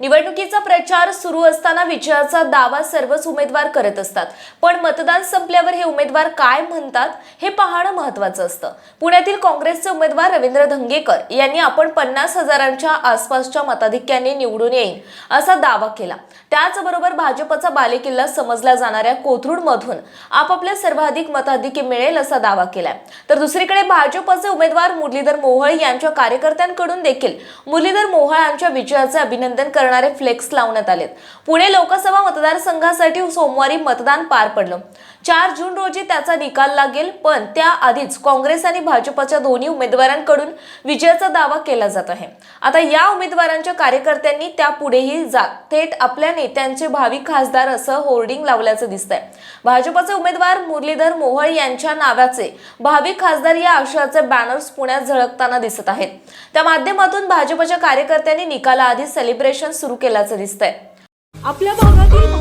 निवडणुकीचा प्रचार सुरू असताना विजयाचा दावा सर्वच उमेदवार करत असतात. पण मतदान संपल्यावर हे उमेदवार काय म्हणतात हे पाहणं महत्वाचं असतं. पुण्यातील काँग्रेसचे उमेदवार रवींद्र धंगेकर यांनी आपण पन्नास हजारांच्या आसपासच्या मताधिक्याने निवडून येईन असा दावा केला. त्याचबरोबर भाजपचा बालेकिल्ला समजल्या जाणाऱ्या कोथरूडमधून आपापल्या सर्वाधिक मताधिक्य मिळेल असा दावा केलाय. तर दुसरीकडे भाजपचे उमेदवार मुरलीधर मोहोळ यांच्या कार्यकर्त्यांकडून देखील मुरलीधर मोहोळ यांच्या विजयाचे अभिनंदन कर करणारे फ्लेक्स लावण्यात आलेत. पुणे लोकसभा मतदारसंघासाठी सोमवारी मतदान पार पडलं. चार जून रोजी त्याचा निकाल लागेल पण त्याआधीच काँग्रेस आणि भाजपच्या दोन्ही उमेदवारांकडून विजयाचा दावा केला जात आहे. आता या उमेदवारांच्या कार्यकर्त्यांनी त्यापुढेही जात थेट आपल्या नेत्यांचे भावी खासदार असं होर्डिंग लावल्याचं दिसतंय. भाजपचे उमेदवार मुरलीधर मोहोळ यांच्या नावाचे भावी खासदार या आशयाचे बॅनर्स पुण्यात झळकताना दिसत आहेत. त्या माध्यमातून भाजपच्या कार्यकर्त्यांनी निकालाआधी सेलिब्रेशन सुरू केल्याचं दिसतंय. आपल्या भागातील